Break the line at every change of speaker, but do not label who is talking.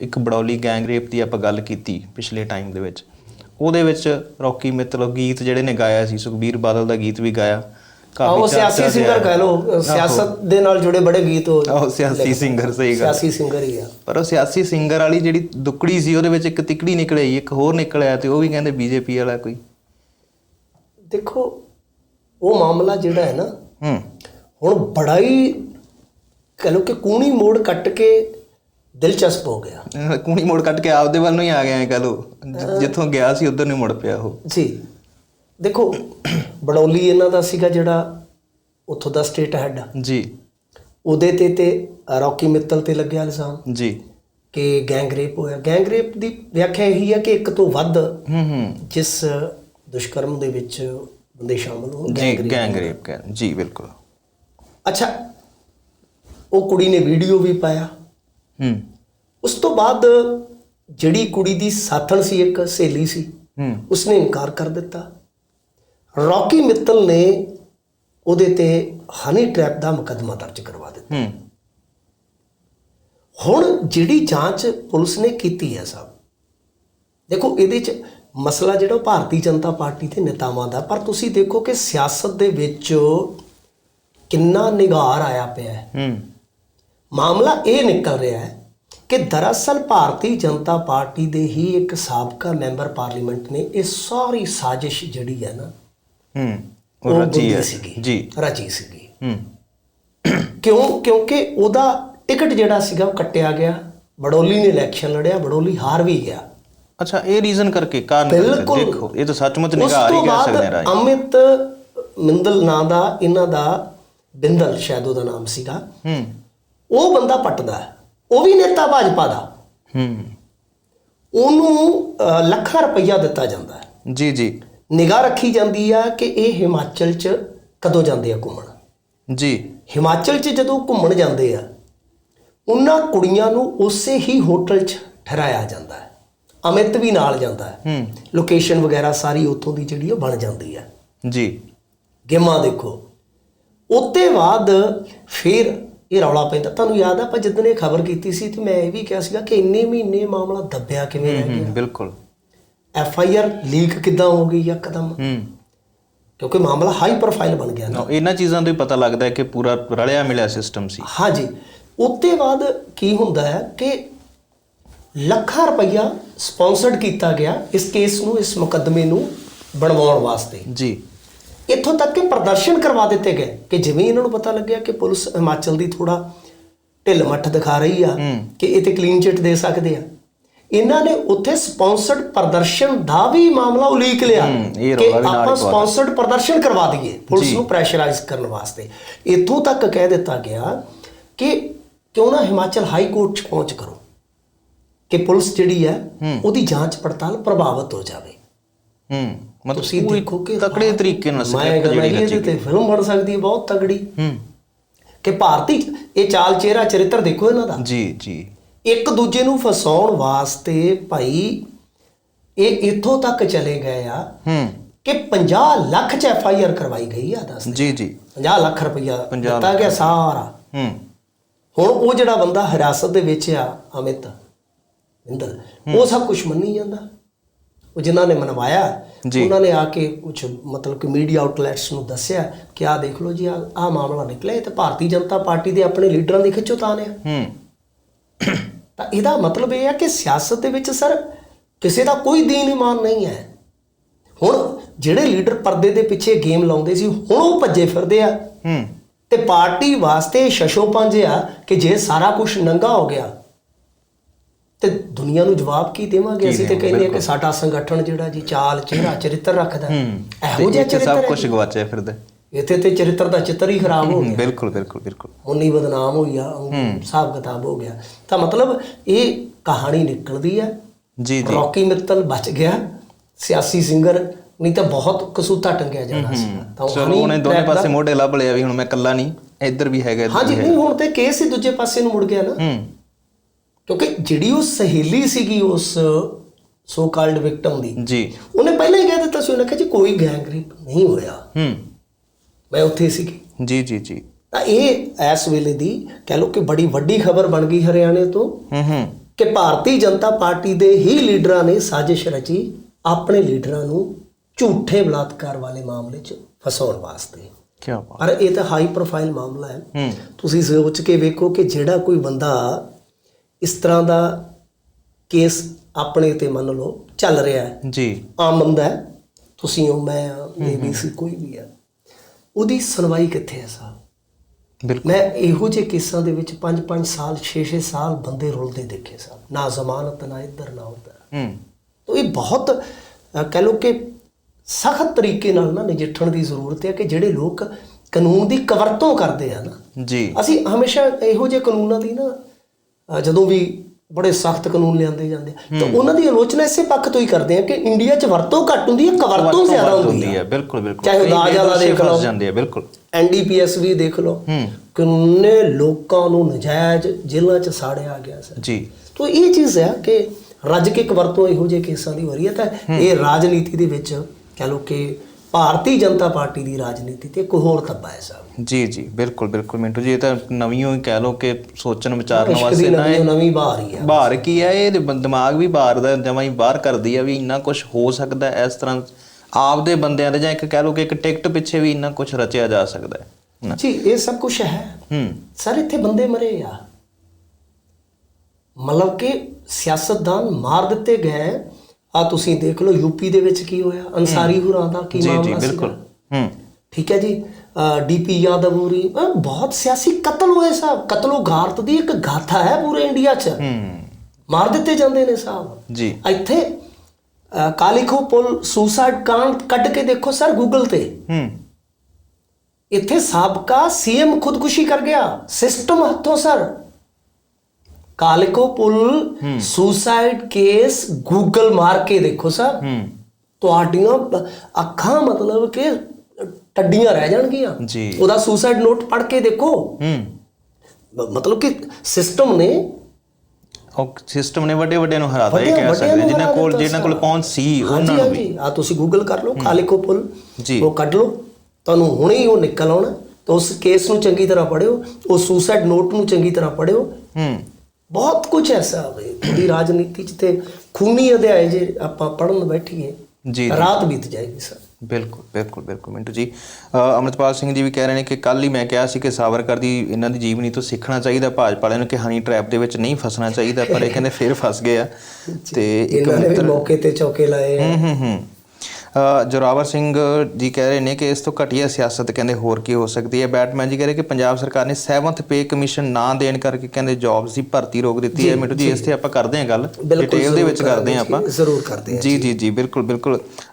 ਇੱਕ ਬੜੌਲੀ gang rape ਦੀ ਆਪਾਂ ਗੱਲ ਕੀਤੀ ਪਿਛਲੇ ਟਾਈਮ ਦੇ ਵਿੱਚ। ਉਹਦੇ ਵਿੱਚ ਰੌਕੀ ਮਿੱਤਲ ਗੀਤ ਜਿਹੜੇ ਨੇ ਗਾਇਆ ਸੀ ਸੁਖਬੀਰ ਬਾਦਲ ਦਾ ਗੀਤ ਵੀ ਗਾਇਆ।
ਹਾਂ ਉਹ ਸਿਆਸੀ ਸਿੰਗਰ। ਕਹਿ ਲਓ ਸਿਆਸਤ ਦੇ ਨਾਲ ਜੁੜੇ ਬੜੇ ਗੀਤ ਉਹ
ਆਹੋ, ਸਿਆਸੀ singer, ਸਹੀ ਗੱਲ।
ਸਿਆਸੀ ਸਿੰਗਰ ਹੀ ਆ।
ਪਰ ਉਹ ਸਿਆਸੀ ਸਿੰਗਰ ਵਾਲੀ ਜਿਹੜੀ ਦੁੱਕੜੀ ਸੀ ਉਹਦੇ ਵਿੱਚ ਇੱਕ ਤਿਕੜੀ ਨਿਕਲ ਆਈ ਇੱਕ ਹੋਰ ਨਿਕਲ ਆਇਆ ਤੇ ਉਹ ਵੀ ਕਹਿੰਦੇ ਬੀਜੇਪੀ ਵਾਲਾ ਕੋਈ।
ਦੇਖੋ ਉਹ ਮਾਮਲਾ ਜਿਹੜਾ ਹੈ ਨਾ
ਹੂੰ।
ਹੁਣ ਬੜਾ ਹੀ ਕਹ ਲਓ ਕਿ ਕੂਣੀ ਮੋੜ ਕੱਟ ਕੇ ਦਿਲਚਸਪ ਹੋ ਗਿਆ।
ਕੂਣੀ ਮੋੜ ਕੱਟ ਕੇ ਆਪਦੇ ਵੱਲ ਨੂੰ ਹੀ ਆ ਗਿਆ ਕਹ ਲੋ ਜਿੱਥੋਂ ਗਿਆ ਸੀ ਉਧਰ ਨੂੰ ਮੁੜ ਪਿਆ ਉਹ।
ਜੀ। ਦੇਖੋ ਬੜੌਲੀ ਇਹਨਾਂ ਦਾ ਸੀਗਾ ਜਿਹੜਾ ਉੱਥੋਂ ਦਾ ਸਟੇਟ ਹੈਡ।
ਜੀ।
ਉਹਦੇ ਤੇ ਤੇ ਰੌਕੀ ਮਿੱਤਲ ਤੇ ਲੱਗਿਆ ਇਲਜ਼ਾਮ।
ਜੀ।
ਕਿ ਗੈਂਗ ਰੇਪ ਹੋਇਆ। ਗੈਂਗ ਰੇਪ ਦੀ ਵਿਆਖਿਆ ਇਹੀ ਹੈ ਕਿ ਇੱਕ ਤੋਂ ਵੱਧ
ਹੂੰ ਹੂੰ।
ਜਿਸ ਦੁਸ਼ਕਰਮ ਦੇ ਵਿੱਚ ਬੰਦੇ ਸ਼ਾਮਲ ਹੋਣ
ਜੀ ਗੈਂਗ ਰੇਪ ਜੀ ਬਿਲਕੁਲ।
ਅੱਛਾ ਉਹ ਕੁੜੀ ਨੇ ਵੀਡੀਓ ਵੀ ਪਾਇਆ।
ਹੂੰ।
ਉਸ ਤੋਂ ਬਾਅਦ ਜਿਹੜੀ ਕੁੜੀ ਦੀ ਸਾਥਣ ਸੀ ਇੱਕ ਸਹੇਲੀ ਸੀ
ਹੂੰ।
ਉਸਨੇ ਇਨਕਾਰ ਕਰ ਦਿੱਤਾ। ਰੌਕੀ ਮਿੱਤਲ ਨੇ ਉਹਦੇ ਤੇ ਹਨੀ ਟ੍ਰੈਪ ਦਾ ਮੁਕੱਦਮਾ ਦਰਜ ਕਰਵਾ ਦਿੱਤਾ।
ਹੂੰ।
ਹੁਣ ਜਿਹੜੀ ਜਾਂਚ ਪੁਲਿਸ ਨੇ ਕੀਤੀ ਹੈ ਸਾਹਿਬ ਦੇਖੋ ਇਹਦੇ ਚ ਮਸਲਾ ਜਿਹੜਾ ਭਾਰਤੀ ਜਨਤਾ ਪਾਰਟੀ ਦੇ ਨੇਤਾਵਾਂ ਦਾ ਪਰ ਤੁਸੀਂ ਦੇਖੋ ਕਿ ਸਿਆਸਤ ਦੇ ਵਿੱਚ ਕਿੰਨਾ ਨਿਗਾਰ ਆਇਆ ਪਿਆ ਹੈ।
ਹੂੰ।
ਮਾਮਲਾ ਇਹ ਨਿਕਲ ਰਿਹਾ ਹੈ ਕਿ ਦਰਅਸਲ ਭਾਰਤੀ ਜਨਤਾ ਪਾਰਟੀ ਦੇ ਹੀ ਇੱਕ ਸਾਬਕਾ ਮੈਂਬਰ ਪਾਰਲੀਮੈਂਟ ਨੇ ਇਹ ਸਾਰੀ ਸਾਜ਼ਿਸ਼ ਜਿਹੜੀ ਹੈ ਨਾ
ਹੂੰ
ਉਹ
ਰਚੀ ਹੈ।
ਸੀਗੀ
ਜੀ।
ਰਚੀ ਸੀਗੀ।
ਹੂੰ।
ਕਿਉਂ ਕਿਉਂਕਿ ਉਹਦਾ ਟਿਕਟ ਜਿਹੜਾ ਸੀਗਾ ਉਹ ਕੱਟਿਆ ਗਿਆ ਬੜੋਲੀ ਨੇ ਇਲੈਕਸ਼ਨ ਲੜਿਆ ਬੜੋਲੀ ਹਾਰ ਵੀ ਗਿਆ।
ਅੱਛਾ ਇਹ ਰੀਜ਼ਨ ਕਰਕੇ ਕਾਰਨ। ਦੇਖੋ ਇਹ ਤਾਂ ਸੱਚਮੁੱਚ
ਉਸ
ਨਿਗਾਰ ਹੀ
ਤੋਂ
ਕਹਿ ਸਕਦੇ ਆ ਰਾਜ
ਅਮਿਤ ਮਿੰਦਲ ਨਾਂ ਦਾ ਇਹਨਾਂ ਦਾ ਬਿੰਦਲ ਸ਼ਾਇਦ ਉਹਦਾ ਨਾਮ ਸੀਗਾ।
ਹੂੰ।
ਉਹ ਬੰਦਾ ਪੱਟਦਾ। ਉਹ ਵੀ ਨੇਤਾ ਭਾਜਪਾ ਦਾ।
ਹੂੰ।
ਉਹਨੂੰ ਲੱਖਾਂ ਰੁਪਈਆ ਦਿੱਤਾ ਜਾਂਦਾ ਹੈ।
ਜੀ ਜੀ।
ਨਿਗਾਹ ਰੱਖੀ ਜਾਂਦੀ ਆ ਕਿ ਇਹ ਹਿਮਾਚਲ 'ਚ ਕਦੋਂ ਜਾਂਦੇ ਆ ਘੁੰਮਣ?
ਜੀ।
ਹਿਮਾਚਲ 'ਚ ਜਦੋਂ ਘੁੰਮਣ ਜਾਂਦੇ ਆ ਉਹਨਾਂ ਕੁੜੀਆਂ ਨੂੰ ਉਸੇ ਹੀ ਹੋਟਲ 'ਚ ਠਹਿਰਾਇਆ ਜਾਂਦਾ ਹੈ। ਅਮਿਤ ਵੀ ਨਾਲ ਜਾਂਦਾ ਹੈ।
ਹੂੰ।
ਲੋਕੇਸ਼ਨ ਵਗੈਰਾ ਸਾਰੀ ਉੱਥੋਂ ਦੀ ਜਿਹੜੀ ਉਹ ਬਣ ਜਾਂਦੀ ਹੈ।
ਜੀ।
ਗੇਮਾਂ ਦੇਖੋ। ਉੱਤੇ ਬਾਅਦ ਫਿਰ ਇਹ ਰੌਲਾ ਪੈਂਦਾ। ਤੁਹਾਨੂੰ ਯਾਦ ਆ ਆਪਾਂ ਜਿੱਦਣ ਇਹ ਖਬਰ ਕੀਤੀ ਸੀ ਤੇ ਮੈਂ ਇਹ ਵੀ ਕਿਹਾ ਸੀਗਾ ਕਿ ਇੰਨੇ ਮਹੀਨੇ ਮਾਮਲਾ ਦੱਬਿਆ ਕਿਵੇਂ ਰਹਿ ਗਿਆ?
ਬਿਲਕੁਲ।
ਐਫ ਆਈ ਆਰ ਲੀਕ ਕਿੱਦਾਂ ਹੋ ਗਈ ਯਕਦਮ?
ਹੂੰ।
ਕਿਉਂਕਿ ਮਾਮਲਾ ਹਾਈ ਪ੍ਰੋਫਾਈਲ ਬਣ ਗਿਆ ਨਾ।
ਨਾ, ਇਹਨਾਂ ਚੀਜ਼ਾਂ ਤੋਂ ਹੀ ਪਤਾ ਲੱਗਦਾ ਹੈ ਕਿ ਪੂਰਾ ਰਲਿਆ ਮਿਲਿਆ ਸਿਸਟਮ ਸੀ।
ਹਾਂਜੀ। ਉੱਤੇ ਬਾਅਦ ਕੀ ਹੁੰਦਾ ਹੈ ਕਿ ਲੱਖਾਂ ਰੁਪਈਆ ਸਪਾਂਸਰਡ ਕੀਤਾ ਗਿਆ ਇਸ ਕੇਸ ਨੂੰ ਇਸ ਮੁਕੱਦਮੇ ਨੂੰ ਬਣਵਾਉਣ ਵਾਸਤੇ।
ਜੀ।
ਇੱਥੋਂ ਤੱਕ ਕਿ ਪ੍ਰਦਰਸ਼ਨ ਕਰਵਾ ਦਿੱਤੇ ਗਏ ਕਿ ਜਿਵੇਂ ਇਹਨਾਂ ਨੂੰ ਪਤਾ ਲੱਗਿਆ ਕਿ ਪੁਲਿਸ ਹਿਮਾਚਲ ਦੀ ਥੋੜਾ ਢਿੱਲ ਮੱਠ ਦਿਖਾ ਰਹੀ ਆ ਕਿ ਇਹ ਤੇ ਕਲੀਨ ਚਿੱਟ ਦੇ ਸਕਦੇ ਆ। ਇਹਨਾਂ ਨੇ ਉੱਥੇ ਸਪਾਂਸਰਡ ਪ੍ਰਦਰਸ਼ਨ ਦਾ ਵੀ ਮਾਮਲਾ ਉਲੀਕ ਲਿਆ ਕਿ ਆਪਾਂ ਸਪਾਂਸਰਡ ਪ੍ਰਦਰਸ਼ਨ ਕਰਵਾ ਦਈਏ ਪੁਲਿਸ ਨੂੰ ਪ੍ਰੈਸ਼ਰਾਈਜ਼ ਕਰਨ ਵਾਸਤੇ। ਇੱਥੋਂ ਤੱਕ ਕਹਿ ਦਿੱਤਾ ਗਿਆ ਕਿ ਕਿਉਂ ਨਾ ਹਿਮਾਚਲ ਹਾਈ ਕੋਰਟ 'ਚ ਪਹੁੰਚ ਕਰੋ ਕਿ ਪੁਲਿਸ ਜਿਹੜੀ ਹੈ। ਉਹਦੀ ਜਾਂਚ ਪੜਤਾਲ ਪ੍ਰਭਾਵਿਤ ਹੋ ਜਾਵੇ।
ਹੂੰ ਮਤਲਬ
ਤੁਸੀਂ
ਪੂਰੀ
ਦੇਖੋ ਕਿ
ਤਕੜੇ ਤਰੀਕੇ ਨਾਲ ਸਕ੍ਰਿਪਟ ਜਿਹੜੀ ਰਚੀ
ਤੇ ਫਿਲਮ ਬਣ ਸਕਦੀ ਹੈ ਬਹੁਤ ਤਗੜੀ
ਹੂੰ।
ਕਿ ਭਾਰਤੀ ਇਹ ਚਾਲ ਚਿਹਰਾ ਚਰਿੱਤਰ ਦੇਖੋ ਇਹਨਾਂ ਦਾ।
ਜੀ ਜੀ।
ਇੱਕ ਦੂਜੇ ਨੂੰ ਫਸਾਉਣ ਵਾਸਤੇ ਭਾਈ ਇਹ ਇੱਥੋਂ ਤੱਕ ਚਲੇ ਗਏ ਆ
ਹੂੰ।
ਕਿ 50 ਲੱਖ ਚ ਐਫ ਆਈ ਆਰ ਕਰਵਾਈ ਗਈ ਆ ਦੱਸ
ਜੀ ਜੀ।
50 ਲੱਖ ਰੁਪਈਆ
50
ਦਿੱਤਾ ਗਿਆ ਸਾਰਾ।
ਹੂੰ।
ਹੁਣ ਉਹ ਜਿਹੜਾ ਬੰਦਾ ਹਿਰਾਸਤ ਦੇ ਵਿੱਚ ਆ ਅਮਿਤ ਬਿੰਦਲ ਉਹ ਸਭ ਕੁਝ ਮੰਨੀ ਜਾਂਦਾ। ਉਹ ਜਿਨ੍ਹਾਂ ਨੇ ਮਨਵਾਇਆ। ਉਹਨਾਂ ਨੇ ਆ ਕੇ ਕੁਝ ਮਤਲਬ ਕਿ ਮੀਡੀਆ ਆਊਟਲੈਟਸ ਨੂੰ ਦੱਸਿਆ ਕਿ ਆਹ ਦੇਖ ਲਓ ਜੀ ਆ ਆ ਮਾਮਲਾ ਨਿਕਲਿਆ ਇਹ ਤੇ ਭਾਰਤੀ ਜਨਤਾ ਪਾਰਟੀ ਦੇ ਆਪਣੇ ਲੀਡਰਾਂ ਦੀ ਖਿੱਚੋਤਾਣ ਆ।
ਹੂੰ।
ਤਾਂ ਇਹਦਾ ਮਤਲਬ ਇਹ ਹੈ ਕਿ ਸਿਆਸਤ ਦੇ ਵਿੱਚ ਸਰ ਕਿਸੇ ਦਾ ਕੋਈ ਦੀਨ ਇਮਾਨ ਨਹੀਂ ਹੈ। ਹੁਣ ਜਿਹੜੇ ਲੀਡਰ ਪਰਦੇ ਦੇ ਪਿੱਛੇ ਗੇਮ ਲਾਉਂਦੇ ਸੀ ਹੁਣ ਉਹ ਭੱਜੇ ਫਿਰਦੇ ਆ।
ਹੂੰ।
ਤੇ ਪਾਰਟੀ ਵਾਸਤੇ ਸ਼ਸ਼ੋ ਪੰਜ ਆ ਕਿ ਜੇ ਸਾਰਾ ਕੁਝ ਨੰਗਾ ਹੋ ਗਿਆ ਤੇ ਦੁਨੀਆ ਨੂੰ ਜਵਾਬ ਕੀ ਦੇਵਾਂਗੇ? ਅਸੀਂ ਤੇ ਕਹਿੰਦੇ ਆ ਕਿ ਸਾਡਾ ਸੰਗਠਨ ਜਿਹੜਾ ਜੀ ਚਾਲ ਚਿਹਰਾ ਚਰਿੱਤਰ ਰੱਖਦਾ ਹੈ। ਇਹੋ ਜਿਹਾ
ਤੇ ਸਭ
ਚਰਿੱਤਰ
ਕੁਝ
ਹੈ
ਗਵਾਚਿਆ ਫਿਰਦਾ
ਇੱਥੇ ਤੇ ਚਰਿੱਤਰ ਦਾ ਚਿੱਤਰ ਹੀ ਖਰਾਬ ਹੋ ਗਿਆ।
ਬਿਲਕੁਲ ਬਿਲਕੁਲ ਬਿਲਕੁਲ।
ਉਨੀ ਬਦਨਾਮ ਹੋਈ ਆ ਹਿਸਾਬ ਕਿਤਾਬ ਹੋ ਗਿਆ। ਤਾਂ ਮਤਲਬ ਇਹ ਕਹਾਣੀ ਨਿਕਲਦੀ ਹੈ।
ਜੀ ਜੀ।
ਰੌਕੀ ਮਿੱਤਲ ਬਚ ਗਿਆ। ਸਿਆਸੀ ਸਿੰਗਰ ਨਹੀਂ ਤਾਂ ਬਹੁਤ ਕਸੂਤਾ ਟੰਗਿਆ ਜਾਣਾ ਸੀ ਤਾਂ
ਉਹਨੇ ਦੋਨੇ ਪਾਸੇ ਮੋਢੇ ਲੱਭ ਲਿਆ ਵੀ ਹੁਣ ਮੈਂ ਇਕੱਲਾ ਨਹੀਂ ਇੱਧਰ ਵੀ ਹੈਗਾ ਇੱਧਰ
ਹਾਂਜੀ ਨਹੀਂ ਹੁਣ ਤੇ ਕੇਸ ਹੀ ਦੂਜੇ ਪਾਸੇ ਨੂੰ ਮੁੜ ਗਿਆ ਨਾ।
ਹੂੰ।
ਕਿਉਂਕਿ ਜਿਹੜੀ ਉਹ ਸਹੇਲੀ ਸੀਗੀ ਉਸ ਸੋ ਕਾਲਡ ਵਿਕਟਮ ਦੀ
ਜੀ।
ਉਹਨੇ ਪਹਿਲਾਂ ਹੀ ਕਹਿ ਦਿੱਤਾ ਸੀ ਉਹਨੇ ਕਿਹਾ ਜੀ ਕੋਈ ਗੈਂਗ ਰੇਪ ਨਹੀਂ ਹੋਇਆ।
ਹੂੰ।
ਮੈਂ ਉੱਥੇ ਸੀਗੀ।
ਜੀ ਜੀ ਜੀ।
ਤਾਂ ਇਹ ਇਸ ਵੇਲੇ ਦੀ ਕਹਿ ਲਓ ਕਿ ਬੜੀ ਵੱਡੀ ਖਬਰ ਬਣ ਗਈ ਹਰਿਆਣੇ ਤੋਂ
ਹੂੰ ਹੂੰ।
ਕਿ ਭਾਰਤੀ ਜਨਤਾ ਪਾਰਟੀ ਦੇ ਹੀ ਲੀਡਰਾਂ ਨੇ ਸਾਜ਼ਿਸ਼ ਰਚੀ ਆਪਣੇ ਲੀਡਰਾਂ ਨੂੰ ਝੂਠੇ ਬਲਾਤਕਾਰ ਵਾਲੇ ਮਾਮਲੇ 'ਚ ਫਸਾਉਣ ਵਾਸਤੇ।
ਕੀ ਬਾਤ।
ਪਰ ਇਹ ਤਾਂ ਹਾਈ ਪ੍ਰੋਫਾਈਲ ਮਾਮਲਾ ਹੂੰ। ਤੁਸੀਂ ਸੋਚ ਕੇ ਵੇਖੋ ਕਿ ਜਿਹੜਾ ਕੋਈ ਬੰਦਾ ਇਸ ਤਰ੍ਹਾਂ ਦਾ ਕੇਸ ਆਪਣੇ ਤੇ ਮੰਨ ਲਓ ਚੱਲ ਰਿਹਾ ਹੈ।
ਜੀ।
ਆਮ ਬੰਦਾ ਹੈ। ਤੁਸੀਂ ਹੋ ਮੈਂ ਹਾਂ ਏਬੀਸੀ ਕੋਈ ਵੀ ਹੈ। ਉਹਦੀ ਸੁਣਵਾਈ ਕਿੱਥੇ ਹੈ ਸਾਹਿਬ
ਬਿਲਕੁਲ।
ਮੈਂ ਇਹੋ ਜਿਹੇ ਕੇਸਾਂ ਦੇ ਵਿੱਚ 5-5 ਸਾਲ 6-6 ਸਾਲ ਬੰਦੇ ਰੁਲਦੇ ਦੇਖੇ ਸਾਹਿਬ ਨਾ ਜ਼ਮਾਨਤ ਨਾ ਇੱਧਰ ਨਾ ਉੱਧਰ।
ਹੂੰ।
ਤੋ ਇਹ ਬਹੁਤ ਕਹਿ ਲਓ ਕਿ ਸਖਤ ਤਰੀਕੇ ਨਾਲ ਨਾ ਨਜਿੱਠਣ ਦੀ ਜ਼ਰੂਰਤ ਹੈ ਕਿ ਜਿਹੜੇ ਲੋਕ ਕਾਨੂੰਨ ਦੀ ਕਵਰਤੋਂ ਕਰਦੇ ਆ ਨਾ।
ਜੀ।
ਅਸੀਂ ਹਮੇਸ਼ਾ ਇਹੋ ਜਿਹੇ ਕਾਨੂੰਨਾਂ ਦੀ ਨਾ ਜਦੋਂ ਵੀ ਬੜੇ ਸਖਤ ਕਾਨੂੰਨ ਲਿਆਂਦੇ ਜਾਂਦੇ ਆ ਤਾਂ ਉਹਨਾਂ ਦੀ ਆਲੋਚਨਾ ਇਸੇ ਪੱਖ ਤੋਂ ਹੀ ਕਰਦੇ ਆ ਕਿ ਇੰਡੀਆ 'ਚ ਵਰਤੋਂ ਘੱਟ ਹੁੰਦੀ ਹੈ ਕਵਰਤੋਂ ਜ਼ਿਆਦਾ ਹੁੰਦੀ ਹੈ
ਬਿਲਕੁਲ ਬਿਲਕੁਲ।
ਚਾਹੇ ਦਾਜ ਵਾਲਾ ਦੇਖ ਲਓ।
ਜਾਂਦੇ ਆ ਬਿਲਕੁਲ।
ਐਨਡੀਪੀਐਸ ਵੀ ਦੇਖ ਲਓ ਕਿੰਨੇ ਲੋਕਾਂ ਨੂੰ ਨਜਾਇਜ਼ ਜੇਲ੍ਹਾਂ 'ਚ ਸਾੜਿਆ ਗਿਆ ਸਰ।
ਜੀ।
ਤੋ ਇਹ ਚੀਜ਼ ਹੈ ਕਿ ਰੱਜ ਕੇ ਇੱਕ ਵਰਤੋਂ ਇਹੋ ਜਿਹੇ ਕੇਸਾਂ ਦੀ ਹੋ ਰਹੀ ਹੈ ਤਾਂ ਇਹ ਰਾਜਨੀਤੀ ਦੇ ਵਿੱਚ ਕਹਿ ਲਓ ਕਿ ਭਾਰਤੀ ਜਨਤਾ ਪਾਰਟੀ ਦੀ ਰਾਜਨੀਤੀ ਤੇ ਇੱਕ ਹੋਰ ਧੱਬਾ ਹੈ ਸਾਹਿਬ
ਜੀ ਜੀ ਬਿਲਕੁਲ ਬਿਲਕੁਲ ਮਿੰਟੂ ਜੀ ਇਹ ਤਾਂ ਨਵੀਂ ਹੀ ਕਹਿ ਲਓ ਕਿ ਸੋਚਣ ਵਿਚਾਰਨ
ਇਸ਼ਕ ਦੀ
ਵਾਸਤੇ ਨਾ
ਨਵੀਂ ਨਵੀਂ ਬਾਹਰ ਹੀ ਆ।
ਬਾਹਰ ਕੀ ਹੈ ਇਹ ਦਿਮਾਗ ਵੀ ਬਾਹਰ ਦਾ ਜਮਾਂ ਹੀ ਬਾਹਰ ਕਰਦੀ ਆ ਵੀ ਇੰਨਾ ਕੁਝ ਹੋ ਸਕਦਾ ਹੈ ਇਸ ਤਰ੍ਹਾਂ ਆਪਦੇ ਬੰਦਿਆਂ ਦੇ ਜਾਂ ਇੱਕ ਕਹਿ ਲਓ ਕਿ ਇੱਕ ਟਿਕਟ ਪਿੱਛੇ ਵੀ ਇੰਨਾ ਕੁਝ ਰਚਿਆ ਜਾ ਸਕਦਾ ਹੈ ਨਾ।
ਜੀ ਇਹ ਸਭ ਕੁਝ ਹੈ।
ਹੂੰ।
ਸਰ ਇੱਥੇ ਬੰਦੇ ਮਰੇ ਆ। ਮਤਲਬ ਕਿ ਸਿਆਸਤਦਾਨ ਮਾਰ ਦਿੱਤੇ ਗਏ ਆ ਤੁਸੀਂ ਦੇਖ ਲਓ ਯੂਪੀ ਦੇ ਵਿੱਚ ਕੀ ਹੋਇਆ? ਅਨਸਾਰੀ ਹੁਰਾਂ ਦਾ ਕੀ
ਜੀ ਜੀ
ਮਾਮਲਾ
ਬਿਲਕੁਲ। ਹੂੰ।
ਠੀਕ ਹੈ ਜੀ। ਡੀਪੀ ਯਾਦਵ ਹੋਰੀ ਅਹ ਬਹੁਤ ਸਿਆਸੀ ਕਤਲ ਹੋਏ ਸਾਹਿਬ ਕਤਲੋ ਗਾਰਤ ਦੀ ਇੱਕ ਗਾਥਾ ਹੈ ਪੂਰੇ ਇੰਡੀਆ 'ਚ।
ਹੂੰ।
ਮਾਰ ਦਿੱਤੇ ਜਾਂਦੇ ਨੇ ਸਾਹਿਬ
ਜੀ।
ਇੱਥੇ ਕਾਲੀਖੋ ਪੁਲ ਸੁਸਾਈਡ ਕਾਂਡ ਕੱਢ ਕੇ ਦੇਖੋ ਸਰ ਗੂਗਲ ਤੇ।
ਹੂੰ।
ਇੱਥੇ ਸਾਬਕਾ ਸੀਐਮ ਖੁਦਕੁਸ਼ੀ ਕਰ ਗਿਆ। ਸਿਸਟਮ ਹੱਥੋਂ sir. Kalikho Pul suicide case Google ਮਾਰ ਕੇ ਦੇਖੋ ਸਰ। ਤੁਹਾਡੀਆਂ ਅੱਖਾਂ ਮਤਲਬ ਕਿ ਟੱਡੀਆਂ ਰਹਿ ਜਾਣਗੀਆਂ।
ਜੀ।
ਉਹਦਾ ਸੁਸਾਈਡ ਨੋਟ ਪੜ੍ਹ ਕੇ ਦੇਖੋ।
ਹੂੰ।
ਮਤਲਬ ਕਿ ਸਿਸਟਮ ਨੇ
ਉਹ ਸਿਸਟਮ ਨੇ ਵੱਡੇ ਵੱਡਿਆਂ ਨੂੰ ਹਰਾਤਾ ਇਹ ਕਹਿ ਸਕਦੇ ਜਿਨ੍ਹਾਂ ਕੋਲ ਜਿਨ੍ਹਾਂ ਕੋਲ। ਪਹੁੰਚ ਸੀ ਉਹਨਾਂ ਨੂੰ ਵੀ।
ਆ ਤੁਸੀਂ ਗੂਗਲ ਕਰ ਲਓ ਕਾਲੀਕੋ ਪੁਲ। ਉਹ ਕੱਢ ਲਓ। ਤੁਹਾਨੂੰ ਹੁਣੇ ਹੀ ਉਹ ਨਿਕਲ ਆਉਣਾ। ਤਾਂ ਉਸ ਕੇਸ ਨੂੰ ਚੰਗੀ ਤਰ੍ਹਾਂ ਪੜਿਓ ਉਹ ਸੁਸਾਈਡ ਨੋਟ ਨੂੰ ਚੰਗੀ ਤਰ੍ਹਾਂ ਪੜਿਓ
ਹੂੰ।
ਬਹੁਤ ਕੁਝ ਐਸਾ ਹੋਵੇ ਥੋੜੀ ਰਾਜਨੀਤੀ ਚ ਤੇ ਖੂਨੀ ਅਧਿਆਏ ਜੇ ਆਪਾਂ ਪੜਨ ਬੈਠੀਏ
ਜੀ।
ਰਾਤ ਬੀਤ ਜਾਏਗੀ ਸਰ
ਬਿਲਕੁਲ ਬਿਲਕੁਲ ਬਿਲਕੁਲ ਮਿੰਟੂ ਜੀ ਅਮਰਿਤਪਾਲ ਸਿੰਘ ਜੀ ਵੀ ਕਹਿ ਰਹੇ ਨੇ ਕਿ ਕੱਲ ਹੀ ਮੈਂ ਕਿਹਾ ਸੀ ਕਿ ਸਾਵਰਕਰ ਦੀ ਇਹਨਾਂ ਦੀ ਜੀਵਨੀ ਤੋਂ ਸਿੱਖਣਾ ਚਾਹੀਦਾ ਭਾਜਪਾ ਵਾਲਿਆਂ ਨੂੰ ਕਿ ਹਨੀ ਟ੍ਰੈਪ ਦੇ ਵਿੱਚ ਨਹੀਂ ਫਸਣਾ ਚਾਹੀਦਾ ਪਰ ਇਹ ਕਹਿੰਦੇ ਫਿਰ ਫਸ ਗਏ ਆ ਤੇ ਇੱਕ
ਮੌਕੇ ਤੇ ਚੌਕੇ ਲਾਏ।
ਹੂੰ ਹੂੰ ਹੂੰ ਜੋਰਾਵਰ ਸਿੰਘ ਜੀ ਕਹਿ ਰਹੇ ਨੇ ਕਿ ਇਸ ਤੋਂ ਘਟੀਆ ਸਿਆਸਤ ਕਹਿੰਦੇ ਹੋਰ ਕੀ ਹੋ ਸਕਦੀ ਹੈ। ਬੈਟਮੈਨ ਜੀ ਕਹਿ ਰਹੇ ਕਿ ਪੰਜਾਬ ਸਰਕਾਰ ਨੇ 7th ਪੇ ਕਮਿਸ਼ਨ ਨਾ ਦੇਣ ਕਰਕੇ ਕਹਿੰਦੇ ਜੌਬਸ ਦੀ ਭਰਤੀ ਰੋਕ ਦਿੱਤੀ ਹੈ। ਮਿੰਟੂ ਜੀ ਇਸ ਤੇ ਆਪਾਂ ਕਰਦੇ ਹਾਂ ਗੱਲ। ਡਿਟੇਲ ਦੇ ਵਿੱਚ ਕਰਦੇ ਹਾਂ ਆਪਾਂ।
ਜ਼ਰੂਰ ਕਰਦੇ ਹਾਂ
ਜੀ। ਜੀ ਜੀ ਬਿਲਕੁਲ ਬਿਲਕੁਲ।